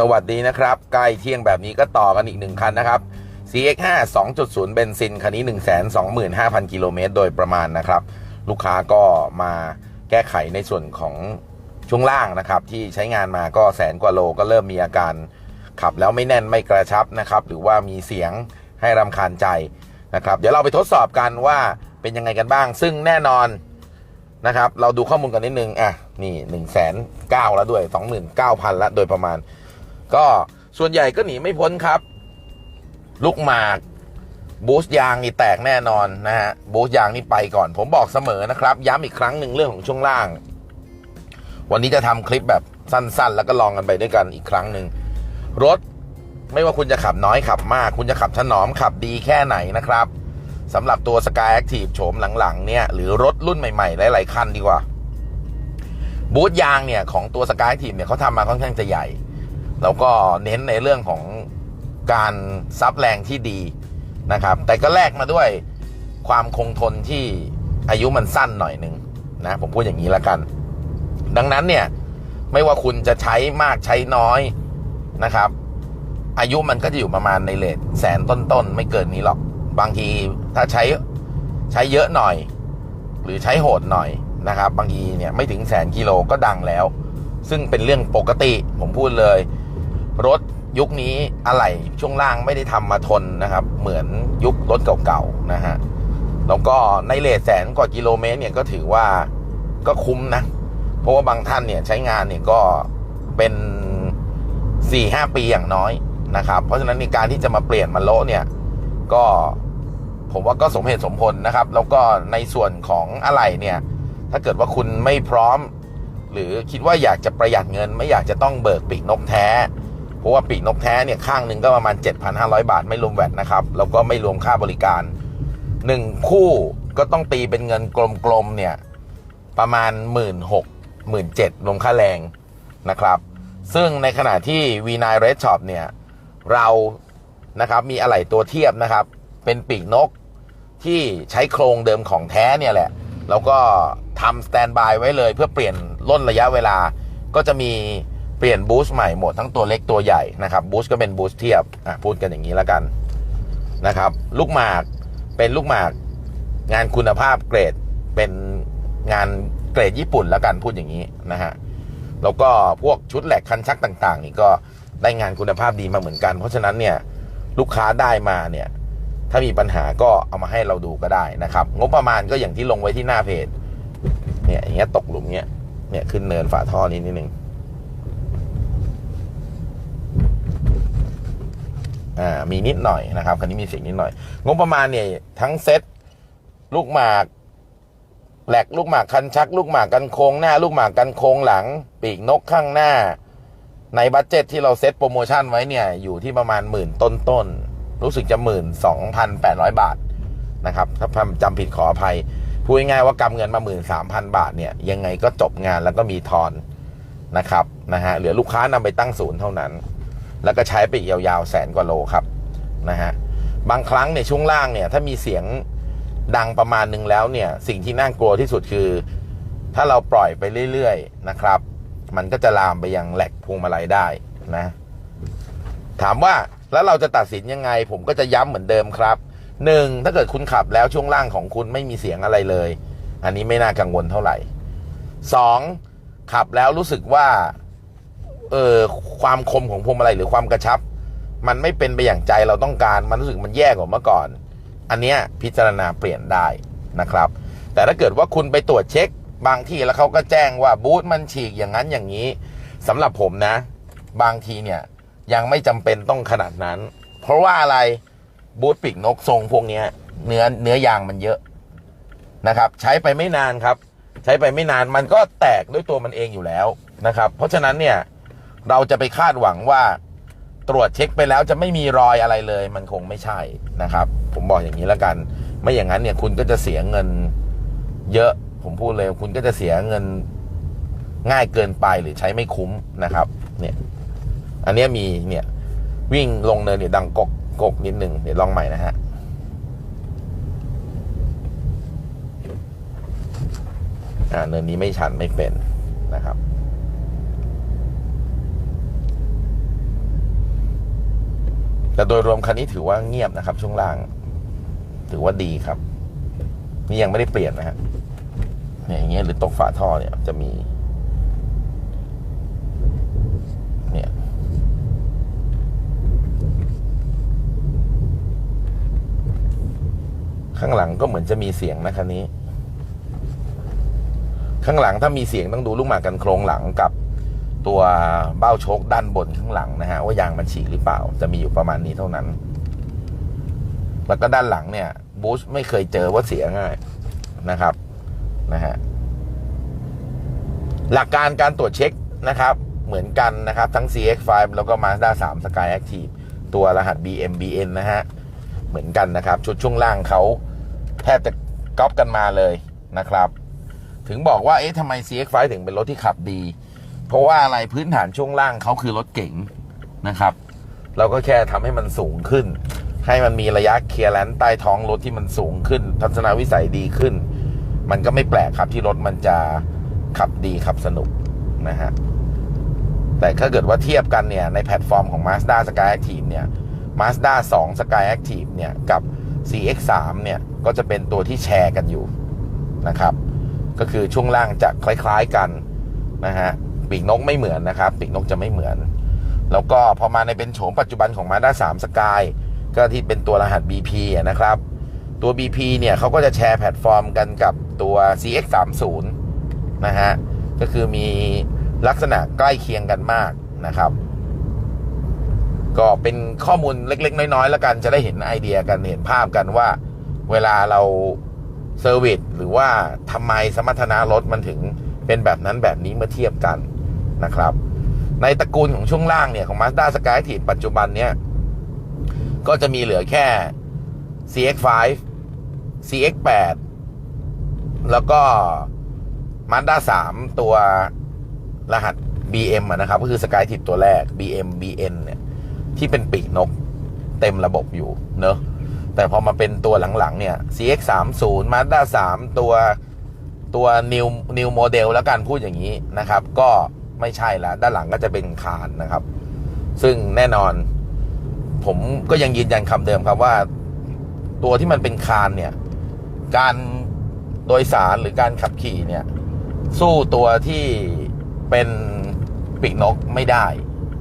สวัสดีนะครับ ใกล้เที่ยงแบบนี้ก็ต่อกันอีกหนึ่งคันนะครับ CX5 2.0 เบนซิน คันนี้ 125,000 กิโลเมตรโดยประมาณนะครับ ลูกค้าก็มาแก้ไขในส่วนของช่วงล่างนะครับ ที่ใช้งานมาก็แสนกว่าโลก็เริ่มมีอาการ ขับแล้วไม่แน่นไม่กระชับนะครับ หรือว่ามีเสียงให้รำคาญใจนะครับ เดี๋ยวเราไปทดสอบกันว่าเป็นยังไงกันบ้าง ซึ่งแน่นอนนะครับ เราดูข้อมูลกันนิดนึงอะนี่หนึ่งแสนเก้าแล้วด้วยสองหมื่นเก้าพันละโดยประมาณ ก็ส่วนใหญ่ก็หนีไม่พ้นครับ ลูกหมากบูสต์ยางนี่แตกแน่นอนนะฮะบูสต์ยางนี่ไปก่อน ผมบอกเสมอนะครับ ย้ำอีกครั้งหนึ่งเรื่องของช่วงล่าง วันนี้จะทำคลิปแบบสั้นๆ แล้วก็ลองกันไปด้วยกันอีกครั้งหนึ่งรถไม่ว่าคุณจะขับน้อยขับมาก คุณจะขับถนอมขับดีแค่ไหนนะครับสำหรับตัว Sky Active โฉมหลังๆเนี่ยหรือรถรุ่นใหม่ๆ หลายๆคันดีกว่า บูทยางเนี่ยของตัว Sky Active เนี่ยเขาทำมาค่อนข้างจะใหญ่ แล้วก็เน้นในเรื่องของการซับแรงที่ดีนะครับ แต่ก็แลกมาด้วยความคงทนที่อายุมันสั้นหน่อยหนึ่งนะผมพูดอย่างนี้ละกัน ดังนั้นเนี่ยไม่ว่าคุณจะใช้มากใช้น้อยนะครับ อายุมันก็จะอยู่ประมาณในเลทแสนต้นๆ ไม่เกินนี้หรอก บางทีถ้าใช้ใช้เยอะหน่อย หรือใช้โหดหน่อยนะครับ บางทีเนี่ยไม่ถึงแสนกิโลก็ดังแล้ว ซึ่งเป็นเรื่องปกติผมพูดเลย รถยุคนี้อะไหล่ช่วงล่างไม่ได้ทำมาทนนะครับ เหมือนยุครถเก่าๆนะฮะแล้วก็ในเลทแสนกว่ากิโลเมตรเนี่ยก็ถือว่าก็คุ้มนะ เพราะว่าบางท่านเนี่ยใช้งานเนี่ยก็เป็น4-5ปีอย่างน้อยนะครับ เพราะฉะนั้นในการที่จะมาเปลี่ยนมาโลเนี่ย ก็ผมว่าก็สมเหตุสมผลนะครับ แล้วก็ในส่วนของอะไรเนี่ย ถ้าเกิดว่าคุณไม่พร้อม หรือคิดว่าอยากจะประหยัดเงิน ไม่อยากจะต้องเบิกปีกนกแท้ ราะว่าปีกนกแท้เนี่ยข้างหนึ่งก็ประมาณ 7,500 บาทไม่รวมแวตนะครับ แล้วก็ไม่รวมค่าบริการ 1 คู่ก็ต้องตีเป็นเงินกลมๆเนี่ยประมาณ 1 6 0 0 0 1 7รวมค่าแรงนะครับ ซึ่งในขณะที่ V9 Red Shop เนี่ยเรานะครับมีอะไหล่ตัวเทียบนะครับ เป็นปีกนกที่ใช้โครงเดิมของแท้เนี่ยแหละ แล้วก็ทำสแตนบายไว้เลยเพื่อเปลี่ยนล่นระยะเวลาก็จะมี เปลี่ยนบูสต์ใหม่หมดทั้งตัวเล็กตัวใหญ่นะครับบูสต์ก็เป็นบูสต์เทียบอะพูดกันอย่างนี้แล้วกันนะครับ ลูกหมากเป็นลูกหมากงานคุณภาพเกรดเป็นงานเกรดญี่ปุ่นแล้วกันพูดอย่างนี้นะฮะแล้วก็พวกชุดแหลกคันชักต่าง ๆ นี่ก็ได้งานคุณภาพดีมาเหมือนกัน เพราะฉะนั้นเนี่ยลูกค้าได้มาเนี่ยถ้ามีปัญหาก็เอามาให้เราดูก็ได้นะครับ งบประมาณก็อย่างที่ลงไว้ที่หน้าเพจเนี่ยอย่างเงี้ยตกหลุมเนี้ยเนี่ยขึ้นเนินฝาท่อนี้นิดนึง อ่ามีนิดหน่อยนะครับคันนี้มีเสียงนิดหน่อย งบประมาณเนี่ยทั้งเซ็ตลูกหมากแหลกลูกหมากคันชัก ลูกหมากกันโค้งหน้า ลูกหมากกันโค้งหลัง ปีกนกข้างหน้า ในบัตเจ็ตที่เราเซ็ตโปรโมชั่นไว้เนี่ยอยู่ที่ประมาณหมื่นต้นต้นรู้สึกจะหมื่นสองพันแปดร้อยบาทนะครับถ้าจำผิดขออภัยพูดง่ายๆว่ากำเงินมาหมื่นสามพันบาทเนี่ยยังไงก็จบงานแล้วก็มีทอนนะครับนะฮะเหลือลูกค้านำไปตั้งศูนย์เท่านั้น แล้วก็ใช้ไปยาวๆแสนกว่าโลครับนะฮะบางครั้งในยช่วงล่างเนี่ยถ้ามีเสียงดังประมาณหนึ่งแล้วเนี่ยสิ่งที่น่ากลัวที่สุดคือ ถ้าเราปล่อยไปเรื่อยๆนะครับ มันก็จะลามไปยังแหลกพวงมาลัยได้นะ ถามว่าแล้วเราจะตัดสินยังไง ผมก็จะย้ำเหมือนเดิมครับหนึ่งถ้าเกิดคุณขับแล้วช่วงล่างของคุณไม่มีเสียงอะไรเลย อันนี้ไม่น่ากังวลเท่าไหร่สองขับแล้วรู้สึกว่า เออความคมของพวงมาลัยหรือความกระชับ มันไม่เป็นไปอย่างใจเราต้องการ มันรู้สึกมันแย่กว่าเมื่อก่อน อันเนี้ยพิจารณาเปลี่ยนได้นะครับ แต่ถ้าเกิดว่าคุณไปตรวจเช็ค บางที่แล้วเขาก็แจ้งว่าบูธมันฉีกอย่างนั้นอย่างนี้สำหรับผมนะ บางทีเนี่ยยังไม่จำเป็นต้องขนาดนั้น เพราะว่าอะไรบูธปีกนกทรงพวกเนี้ยเนื้อเนื้อยางมันเยอะนะครับ ใช้ไปไม่นานครับ ใช้ไปไม่นานมันก็แตกด้วยตัวมันเองอยู่แล้วนะครับ เพราะฉะนั้นเนี่ย เราจะไปคาดหวังว่าตรวจเช็คไปแล้วจะไม่มีรอยอะไรเลย มันคงไม่ใช่นะครับ ผมบอกอย่างนี้แล้วกัน ไม่อย่างนั้นเนี่ยคุณก็จะเสียเงิน เยอะผมพูดเลยคุณก็จะเสียเงินง่ายเกินไปหรือใช้ไม่คุ้มนะครับ เนี่ย อันเนี้ยมีเนี่ย วิ่งลงเนินเนี่ยดังกกกกนิดหนึ่งเดี๋ยวลองใหม่นะฮะอ่าเนินนี้ไม่ชันไม่เป็นนะครับ แต่โดยรวมคันนี้ถือว่าเงียบนะครับ ช่วงล่าง ถือว่าดีครับ นี่ยังไม่ได้เปลี่ยนนะฮะเนี่ยอย่างเงี้ยหรือตกฝาท่อเนี่ยจะมี เนี่ยข้างหลังก็เหมือนจะมีเสียงนะคันนี้ ข้างหลังถ้ามีเสียงต้องดูลูกหมากกันโครงหลังกับ ตัวเบ้าโชคด้านบนข้างหลังนะฮะว่ายางมันฉีกหรือเปล่า จะมีอยู่ประมาณนี้เท่านั้น แล้วก็ด้านหลังเนี่ยบูชไม่เคยเจอว่าเสียง่ายนะครับนะฮะหลักการการตรวจเช็คนะครับ เหมือนกันนะครับ ทั้ง CX5 แล้วก็ Mazda 3 Sky Active ตัวรหัส BMBN นะฮะ เหมือนกันนะครับ ชุดช่วงล่างเขาแทบจะก๊อปกันมาเลยนะครับ ถึงบอกว่า เอ๊ะทำไม CX5 ถึงเป็นรถที่ขับดี เพราะว่าอะไรพื้นฐานช่วงล่างเขาคือรถเก๋งนะครับ เราก็แค่ทำให้มันสูงขึ้น ให้มันมีระยะเคลียร์แลนใต้ท้องรถที่มันสูงขึ้น ทัศนวิสัยดีขึ้น มันก็ไม่แปลกครับที่รถมันจะขับดีขับสนุกนะฮะแต่ถ้าเกิดว่าเทียบกันเนี่ย ในแพลตฟอร์มของ Mazda Sky Active เนี่ย Mazda 2 Sky Active เนี่ย กับ CX3 เนี่ย ก็จะเป็นตัวที่แชร์กันอยู่นะครับ ก็คือช่วงล่างจะคล้ายๆกันนะฮะ ปีกนกไม่เหมือนนะครับ ปีกนกจะไม่เหมือน แล้วก็พอมาในเป็นโฉมปัจจุบันของ Mazda 3 Sky ก็ที่เป็นตัวรหัส BP นะครับ ตัว BP เนี่ยเขาก็จะแชร์แพลตฟอร์มกันกับตัว CX30 นะฮะ ก็คือมีลักษณะใกล้เคียงกันมากนะครับ ก็เป็นข้อมูลเล็ก ๆ น้อย ๆ แล้วกันจะได้เห็นไอเดียกันเห็นภาพกันว่า เวลาเราเซอร์วิสหรือว่าทำไมสมรรถนะรถมันถึงเป็นแบบนั้นแบบนี้เมื่อเทียบกัน นะครับ ในตระกูลของช่วงล่างเนี่ย ของ Mazda Skyactiv ปัจจุบันเนี่ย ก็จะมีเหลือแค่ CX5 CX8 แล้วก็ Mazda 3 ตัวรหัส BM นะครับ ก็คือ Skyactiv ตัวแรก BM BN เนี่ย ที่เป็นปีกนกเต็มระบบอยู่เนอะแต่พอมาเป็นตัวหลัง ๆ เนี่ย CX30 Mazda 3ตัวตัว new new model แล้วกันพูดอย่างนี้นะครับ ก็ ไม่ใช่แล้ว ด้านหลังก็จะเป็นคานนะครับ ซึ่งแน่นอน ผมก็ยังยืนยันคำเดิมครับว่า ตัวที่มันเป็นคานเนี่ย การโดยสารหรือการขับขี่เนี่ย สู้ตัวที่เป็นปีกนกไม่ได้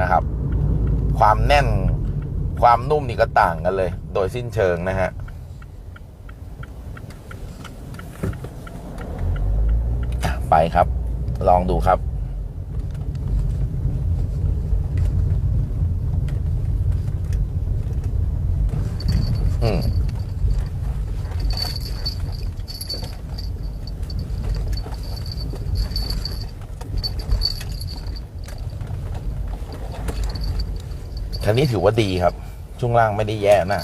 นะครับ ความแน่นความนุ่มนี่ก็ต่างกันเลย โดยสิ้นเชิงนะฮะไปครับ ลองดูครับ นี้ถือว่าดีครับ ช่วงล่างไม่ได้แย่นะ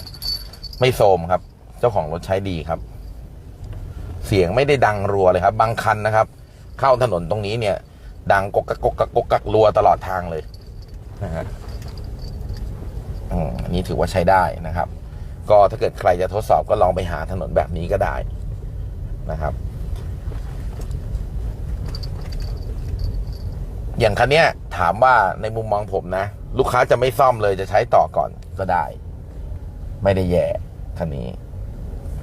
ไม่โทมครับ เจ้าของรถใช้ดีครับ เสียงไม่ได้ดังรัวเลยครับ บางคันนะครับ เข้าถนนตรงนี้เนี่ย ดังกกกกกกกกกกกักรัวตลอดทางเลยนะฮะอืมอันนี้ถือว่าใช้ได้นะครับ ก็ถ้าเกิดใครจะทดสอบก็ลองไปหาถนนแบบนี้ก็ได้นะครับ อย่างคันเนี้ยถามว่าในมุมมองผมนะ ลูกค้าจะไม่ซ่อมเลยจะใช้ต่อก่อนก็ได้ ไม่ได้แย่คันนี้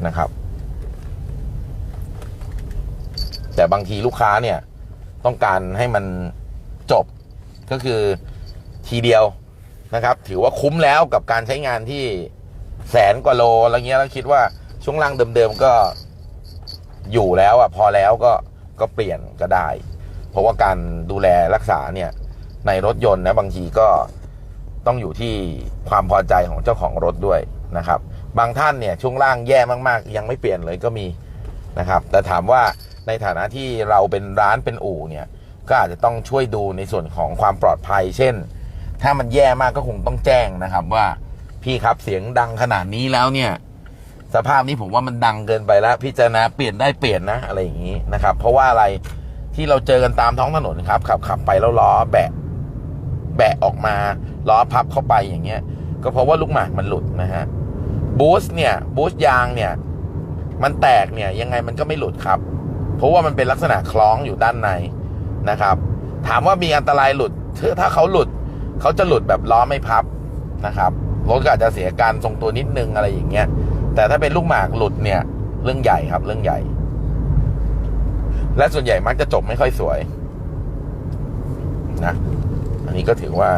นะครับ แต่บางทีลูกค้าเนี่ย ต้องการให้มันจบก็คือทีเดียวนะครับ ถือว่าคุ้มแล้วกับการใช้งานที่แสนกว่าโลอะไรเงี้ยแล้วคิดว่าช่วงล่างเดิมๆก็อยู่แล้วอะพอแล้วก็ก็เปลี่ยนก็ได้ เพราะว่าการดูแลรักษาเนี่ย ในรถยนต์นะบางทีก็ ต้องอยู่ที่ความพอใจของเจ้าของรถด้วยนะครับ บางท่านเนี่ยช่วงล่างแย่มากๆ ยังไม่เปลี่ยนเลยก็มีนะครับ แต่ถามว่าในฐานะที่เราเป็นร้านเป็นอู่เนี่ยก็อาจจะต้องช่วยดูในส่วนของความปลอดภัย เช่น ถ้ามันแย่มากก็คงต้องแจ้งนะครับว่าพี่ครับเสียงดังขนาดนี้แล้วเนี่ย สภาพนี้ผมว่ามันดังเกินไปแล้ว พิจารณาเปลี่ยนได้เปลี่ยนนะอะไรอย่างนี้นะครับ เพราะว่าอะไรที่เราเจอกันตามท้องถนนครับขับขับไปแล้วล้อแบะ แบะออกมาล้อพับเข้าไปอย่างเงี้ย ก็เพราะว่าลูกหมากมันหลุดนะฮะบูสเนี่ยบูสยางเนี่ยมันแตกเนี่ยยังไงมันก็ไม่หลุดครับ เพราะว่ามันเป็นลักษณะคล้องอยู่ด้านในนะครับ ถามว่ามีอันตรายหลุดถ้าถ้าเขาหลุดเขาจะหลุดแบบล้อไม่พับนะครับรถก็อาจจะเสียการทรงตัวนิดนึงอะไรอย่างเงี้ยแต่ถ้าเป็นลูกหมากหลุดเนี่ย เรื่องใหญ่ครับ เรื่องใหญ่ และส่วนใหญ่มักจะจบไม่ค่อยสวย นะ อันนี้ก็ถือว่า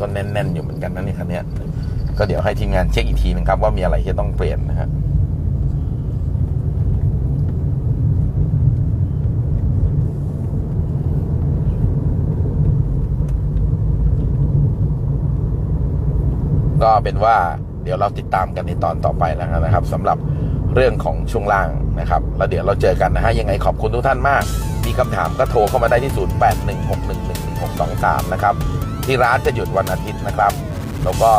ก็แน่น ๆ อยู่เหมือนกันนะนี่คันเนี้ยก็เดี๋ยวให้ทีมงานเช็คอีกทีนึงครับ ว่ามีอะไรที่ต้องเปลี่ยนนะฮะก็เป็นว่าเดี๋ยวเราติดตามกันในตอนต่อไปแล้วนะครับสำหรับเรื่องของช่วงล่างนะครับ แล้วเดี๋ยวเราเจอกันนะฮะยังไงขอบคุณทุกท่านมาก มีคำถามก็โทรเข้ามาได้ที่ 6623 นะครับ ที่ร้านจะหยุดวันอาทิตย์นะครับ แล้วก็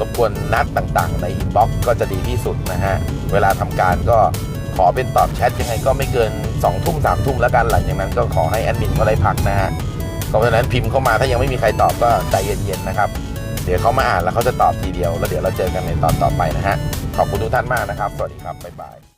รบกวนนัดต่างๆ ในอินบ็อกซ์ก็จะดีที่สุดนะฮะ เวลาทำการก็ขอเป็นตอบแชทยังไงก็ไม่เกิน2ทุ่ม3ทุ่มแล้วกันหลังจากนั้นก็ขอให้แอดมินเขาได้พักนะฮะก็เพราะฉะนั้นพิมพ์เข้ามาถ้ายังไม่มีใครตอบก็ใจเย็นๆนะครับ เดี๋ยวเขามาอ่านแล้วเขาจะตอบทีเดียว แล้วเดี๋ยวเราเจอกันในตอนต่อไปนะฮะขอบคุณทุกท่านมากนะครับ สวัสดีครับบ๊ายบาย